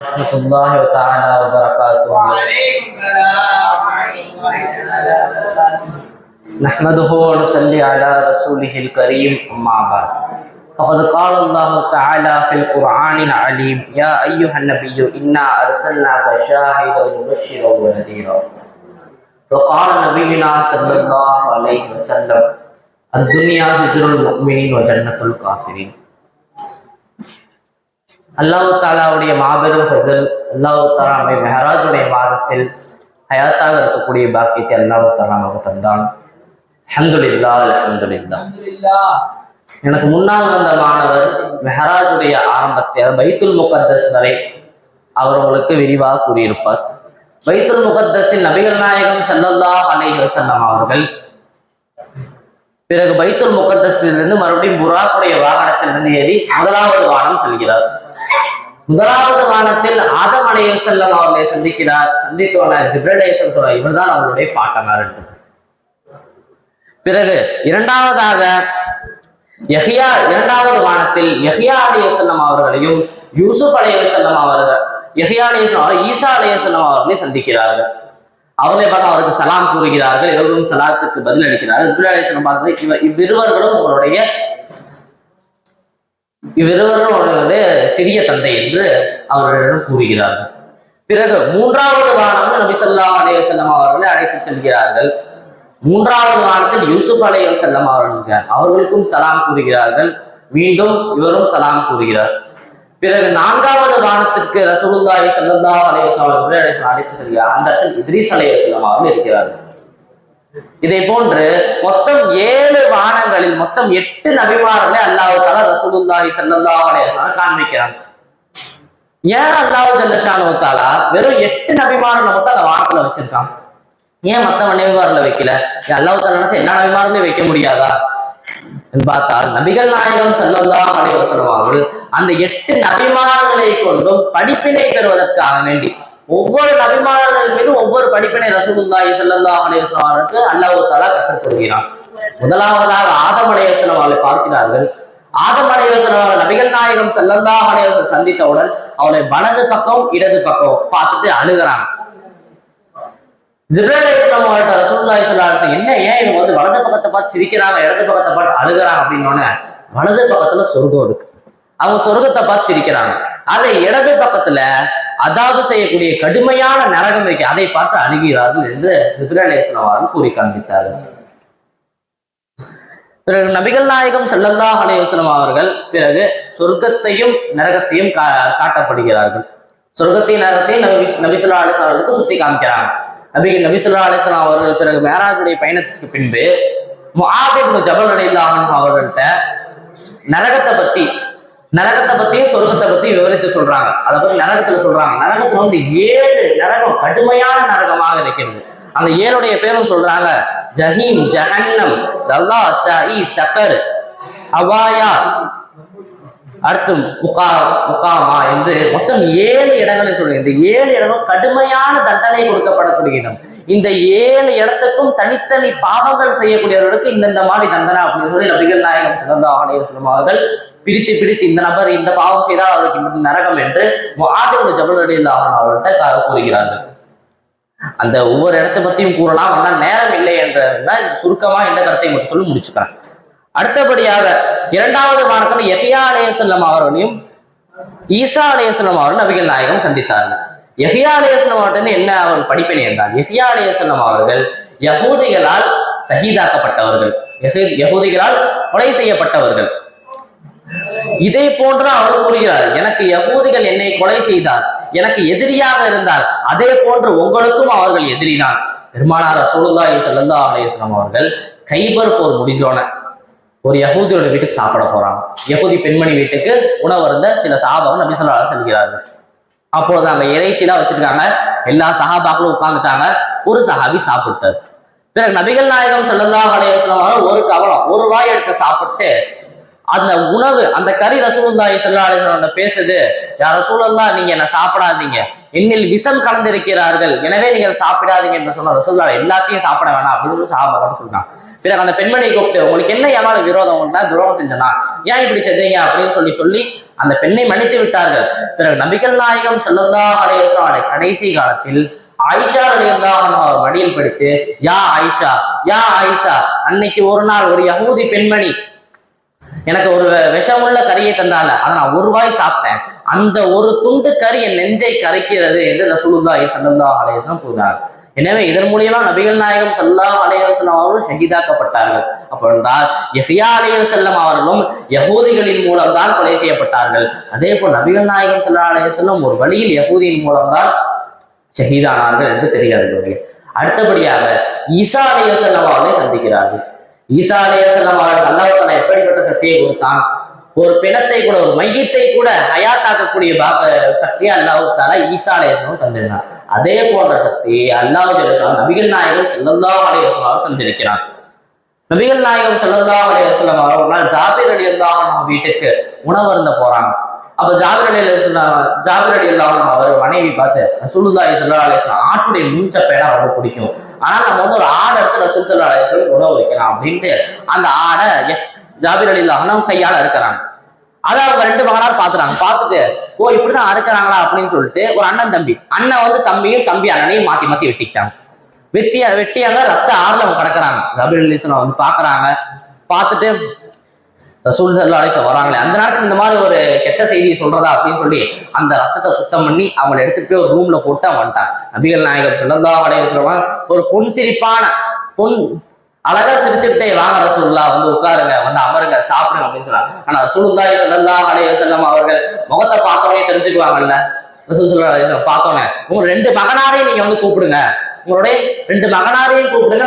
ورحمة الله تعالى وبركاته. نحمده ونصلي على رسوله الكريم أما بعد. فقد قال الله تعالى في القرآن العليم يا أيها النبي إنا أرسلناك شاهدا ومبشرا ونذيرا. وقال نبينا صلى الله عليه وسلم الدنيا سجن المؤمنين وجنة الكافرين. அல்லாஹ் தாலாவுடைய மாபெரும் ஃபசல் அல்லாஹ் தாலா நம்மை மெஹராஜுடைய மாதத்தில் ஹயாத்தாக இருக்கக்கூடிய பாக்கியத்தை அல்லாஹ் தாலா நமக்கு தந்தான். அல்ஹம்துலில்லா அல்ஹம்துலில்லாஹ். எனக்கு முன்னால் வந்த மாணவர் மெஹராஜுடைய ஆரம்பத்தை பைத்துல் முகத்தஸ் வரை அவர் உங்களுக்கு விரிவாக கூறியிருப்பார். பைத்துல் முகத்தஸில் நபிகள் நாயகம் ஸல்லல்லாஹு அலைஹி வஸல்லம் அவர்கள் பிறகு பைத்துல் முகத்தஸிலிருந்து மறுபடியும் புராக்குடைய வாகனத்திலிருந்து ஏறி முதலாவது வானம் செல்கிறார். முதலாவது வானத்தில் ஆதம் அலைய செல்லம் அவர்களை சந்திக்கிறார். சந்தித்தோன ஜிப்ரலேசன் சொல்ல இவர்தான் அவருடைய பாட்டனார் என்று. பிறகு இரண்டாவதாக யஹியா இரண்டாவது வானத்தில் யஹியா அலைய செல்லம் அவர்களையும் யூசுப் அலைய செல்லம் அவர்கள் யஹியா அலைய செல்லம் அவர்கள் ஈசா அலைய செல்லம் அவர்களை சந்திக்கிறார்கள். அவர்களை பார்த்து அவருக்கு சலாம் கூறுகிறார்கள் இவர்களும் சலாத்துக்கு பதில் அளிக்கிறார்கள் ஜிப்ரல் அலைய செல்லம் பார்த்து இவர் இவ்விருவர்களும் உங்களுடைய இவ்விருவரும் அவர்களுடைய சிறிய தந்தை என்று அவர்களிடம் கூறுகிறார்கள். பிறகு மூன்றாவது வானம் நபி ஸல்லல்லாஹு அலைஹி அவர்களை அழைத்து செல்கிறார்கள். மூன்றாவது வானத்தில் யூசுப் அலைய செல்லம் அவர்கள் அவர்களுக்கும் சலாம் கூறுகிறார்கள். மீண்டும் இவரும் சலாம் கூறுகிறார். பிறகு நான்காவது வானத்திற்கு ரசூலுல்லாஹி ஸல்லல்லாஹு அலைஹி வஸல்லம் அவர்களை அழைத்து செல்கிறார். அந்த இடத்தில் இத்ரீஸ் அலைய வஸல்லம் அவர்கள் இருக்கிறார்கள். இதை போன்று மொத்தம் ஏழு வானங்களில் மொத்தம் எட்டு நபிமார்களை அல்லாஹ் தாலா ரசூலுல்லாஹி ஸல்லல்லாஹு காண்பிக்கிறாங்க. ஏன் அல்லாஹு ஜல்லஷானு தாலா வெறும் எட்டு நபிமார்களை மட்டும் அந்த வானத்துல வச்சிருக்கான் ஏன் மத்த நபிமாரில் வைக்கல? ஏன் தாலா நினைச்சா எல்லா நபிமாருமே வைக்க முடியாதா? என்று பார்த்தால் நபிகள் நாயகம் ஸல்லல்லாஹு அலைஹி அவர்கள் அந்த எட்டு நபிமார்களை கொண்டும் படிப்பினை பெறுவதற்காக வேண்டி ஒவ்வொரு நபிமார்கள் மீதும் ஒவ்வொரு படிப்பினை ரசூலுல்லாஹி ஸல்லல்லாஹு அலைஹி வஸல்லம் அவர்களுக்கு அல்லாஹ் தஆலா கற்றுக் கொடுக்கிறான் முதலாவதாக ஆதம் அலைஹிஸ்ஸலாம் அவர்களை பார்க்கிறார்கள். ஆதம் அலைஹிஸ்ஸலாம் அவர்கள் நபிகள் நாயகம் ஸல்லல்லாஹு அலைஹி வஸல்லம் சந்தித்தவுடன் அவளை வலது பக்கம் இடது பக்கம் பார்த்துட்டு அழுகிறாங்க. ஜிப்ரேல் அலைஹிஸ்ஸலாம் அவர்கிட்ட ரசூலுல்லாஹி ஸல்லல்லாஹு என்ன ஏன் இவங்க வந்து வலது பக்கத்தை பார்த்து சிரிக்கிறாங்க இடது பக்கத்தை பார்த்து அழுகிறாங்க அப்படின்னோடனே வலது பக்கத்துல சொர்க்கம் இருக்கு. அவங்க சொர்க்கத்தை பார்த்து சிரிக்கிறாங்க. அதை இடது பக்கத்துல அதாவது செய்யக்கூடிய கடுமையான நரகம் இருக்கு அதை பார்த்து அணுகிறார்கள் என்று ருத்ரநேசன் கூறி காண்பித்தார்கள். பிறகு நபிகள் நாயகம் ஸல்லல்லாஹு அலைஹி அவர்கள் பிறகு சொர்க்கத்தையும் நரகத்தையும் கா காட்டப்படுகிறார்கள். சொர்க்கத்தையும் நரகத்தையும் நபி நபிசுல்லா அலிஸ்லாம் அவர்களுக்கு சுத்தி காமிக்கிறாங்க. நபி நபிசுல்லா அலிஸ்லாம் அவர்கள் பிறகு மேராஜுடைய பயணத்துக்கு பின்பு முஆதிபுன் ஜபல் அலில்லாஹன் அவர்கள்ட்ட நரகத்தை பத்தி நரகத்தை பத்தியும் சொர்க்கத்தை பத்தியும் விவரித்து சொல்றாங்க. அதை பத்தி நரகத்துல சொல்றாங்க. நரகத்துல வந்து ஏழு நரகம் கடுமையான நரகமாக இருக்கிறது. அந்த ஏழுடைய பேரும் சொல்றாங்க ஜஹீம் ஜஹன்னம் லல்லா சஇ சக்கர் அவாயா அடுத்து முகா முகாமா என்று மொத்தம் ஏழு இடங்களை சொல்லுங்க. இந்த ஏழு இடங்களும் கடுமையான தண்டனை கொடுக்கப்படக்கூடிய இடம் இந்த ஏழு இடத்துக்கும் தனித்தனி பாவங்கள் செய்யக்கூடியவர்களுக்கு இந்தந்த மாதிரி தண்டனை அப்படின்னு சொல்லி நபிகள் நாயகம் சிறந்த ஆணையர் அவர்கள் பிரித்து பிரித்து இந்த நபர் இந்த பாவம் செய்தால் அவருக்கு இந்த நரகம் என்று ஆதிபுல ஜபல் அவர்கள்ட்ட கூறுகிறார்கள். அந்த ஒவ்வொரு இடத்தை பத்தியும் கூறலாம். ஆனால் நேரம் இல்லை என்ற சுருக்கமா இந்த கருத்தை மட்டும் சொல்லி முடிச்சுக்கிறேன். அடுத்தபடியாக இரண்டாவது வானத்தில் எஃபியா அலையசல்லம் அவர்களையும் ஈசா அலையசல்லம் அவர்கள் நபிகள் நாயகம் சந்தித்தார்கள். எஃபியா அலையசல்லம் அவர்கிட்ட என்ன அவர்கள் படிப்பினை என்றால் எஃபியா அலையசல்லம் அவர்கள் யகூதிகளால் சகிதாக்கப்பட்டவர்கள் யகூதிகளால் கொலை செய்யப்பட்டவர்கள். இதை போன்று அவர் கூறுகிறார் எனக்கு யகூதிகள் என்னை கொலை செய்தார் எனக்கு எதிரியாக இருந்தார் அதே போன்று உங்களுக்கும் அவர்கள் எதிரிதான். பெருமானார் ரசூலுல்லாஹி ஸல்லல்லாஹு அலைஹி அவர்கள் கைபர் போர் முடிஞ்சோன ஒரு யகூதியோட வீட்டுக்கு சாப்பிட போறாங்க யகூதி பெண்மணி வீட்டுக்கு உணவு இருந்த சில சஹாபாவும் நபி சொல்லா செல்கிறார்கள். அப்பொழுது அங்க இறைச்சிலாம் வச்சிருக்காங்க. எல்லா சஹாபாக்களும் உட்காந்துட்டாங்க ஒரு சஹாபி சாப்பிட்டார். பிறகு நபிகள் நாயகம் ஸல்லல்லாஹு அலைஹி ஒரு கவனம் ஒரு வாய் எடுத்து சாப்பிட்டு அந்த உணவு அந்த கறி ரசூலுல்லாஹி ஸல்லல்லாஹு பேசுது யார் ரசூலுல்லாஹ் நீங்க என்ன சாப்பிடாதீங்க. என்னில் விஷம் கலந்திருக்கிறார்கள். எனவே நீங்கள் சாப்பிடாதீங்க என்று சொன்ன ரசூல்லா எல்லாத்தையும் சாப்பிட வேணாம் அப்படின்னு சொல்லி சாப்பிட சொல்றான் பிறகு அந்த பெண்மணியை கூப்பிட்டு உங்களுக்கு என்ன எவ்வளவு விரோதம் உண்டா? துரோகம் செஞ்சனா? ஏன் இப்படி செஞ்சீங்க? அப்படின்னு சொல்லி சொல்லி அந்த பெண்ணை மன்னித்து விட்டார்கள். பிறகு நபிகள் நாயகம் செல்லந்தா அலைஹி கடைசி காலத்தில் ஆயிஷா ரலியல்லாஹு அவர் மடியில் படித்து யா ஆயிஷா யா ஆயிஷா அன்னைக்கு ஒரு நாள் ஒரு யகூதி பெண்மணி எனக்கு ஒரு விஷமுள்ள கறியை தந்தால. அதை நான் ஒரு வாய் சாப்பிட்டேன். அந்த ஒரு துண்டு கறி என் நெஞ்சை கரைக்கிறது என்று ரசூலுல்லாஹி சல்லா அலைஹி கூறினார் எனவே இதன் மூலியமா நபிகள் நாயகம் சல்லா அலைஹி வஸல்லம் அவர்களும் ஷஹீதாக்கப்பட்டார்கள். அப்போ என்றால் எசியா அலையவசல்லம் அவர்களும் யகூதிகளின் மூலம்தான் கொலை செய்யப்பட்டார்கள். அதே போல் நபிகள் நாயகம் சல்லா அலையவசல்லம் ஒரு வழியில் யகூதியின் மூலம்தான் ஷஹீதானார்கள் என்று தெரிகிறது. அடுத்தபடியாக ஈசா அலையவசல்லம் அவர்களை சந்திக்கிறார்கள். ஈசா அலைஹிஸ்ஸலாம் அவர்கள் அல்லாஹ் எப்படிப்பட்ட சக்தியை கொடுத்தான்? ஒரு பிணத்தை கூட ஒரு மையத்தை கூட ஹயாத்தாக்கக்கூடிய பாக சக்தியை அல்லாஹ் தாலா ஈசா அலைஹிஸ்ஸலாம் தந்திருந்தார். அதே போன்ற சக்தி அல்லாஹ் ஜல்லல்லாஹு நபிகள் நாயகம் ஸல்லல்லாஹு அலைஹி தந்திருக்கிறான் தந்திருக்கிறார். நபிகள் நாயகம் ஸல்லல்லாஹு அலைஹி அவர்கள் அவர் ஒரு ஜாபிர் வீட்டுக்கு உணவு அருந்த போறாங்க. அப்ப ஜாபிர் அலி ஜாபிர் அலி அல்லாஹ் அவர் மனைவி பார்த்து ரசூலுல்லா ஸல்லல்லாஹு அலைஹி வஸல்லம் ஆட்டுடைய முன்சப்பைனா ரொம்ப பிடிக்கும். ஆனா நம்ம வந்து ஒரு ஆடை எடுத்து ரசூல் சொல்லா அலிஸ்லாம் உணவு வைக்கலாம் அப்படின்ட்டு அந்த ஆடை ஜாபிர் அலி அல்லாஹ் கையால இருக்கிறாங்க அதை அவங்க ரெண்டு மகனார் பாத்துறாங்க பார்த்துட்டு ஓ இப்படிதான் அறுக்கிறாங்களா அப்படின்னு சொல்லிட்டு ஒரு அண்ணன் தம்பி அண்ணன் வந்து தம்பியும் தம்பி அண்ணனையும் மாத்தி மாத்தி வெட்டிக்கிட்டாங்க. வெட்டியா வெட்டியாங்க ரத்த ஆறுல அவங்க கிடக்குறாங்க. ஜாபிர் அலி வந்து பாக்குறாங்க பார்த்துட்டு ரசூல் சல்லா வராங்களே அந்த நேரத்துல இந்த மாதிரி ஒரு கெட்ட செய்தியை சொல்றதா அப்படின்னு சொல்லி அந்த ரத்தத்தை சுத்தம் பண்ணி அவங்களை எடுத்துட்டு போய் ஒரு ரூம்ல போட்டு வந்துட்டாங்க. வந்துட்டான் நபிகள் நாயகம் அடைய சொல்லுவாங்க ஒரு பொன் சிரிப்பான பொன் அழகா சிரிச்சுக்கிட்டே வாங்க ரசூல்லா வந்து உட்காருங்க வந்து அமருங்க சாப்பிடுங்க அப்படின்னு சொன்னாங்க. ஆனா ரசூலுல்லாஹி ஸல்லல்லாஹு அலைஹி வஸல்லம் அவர்கள் முகத்தை பார்த்தோடனே தெரிஞ்சுக்குவாங்கல்ல? ரசூல் சல்லா அலைஹி வஸல்லம் பார்த்தோன்னே உங்க ரெண்டு மகனாரையும் நீங்க வந்து கூப்பிடுங்க. உங்களுடைய ரெண்டு மகனாரையும் கூப்பிடுங்க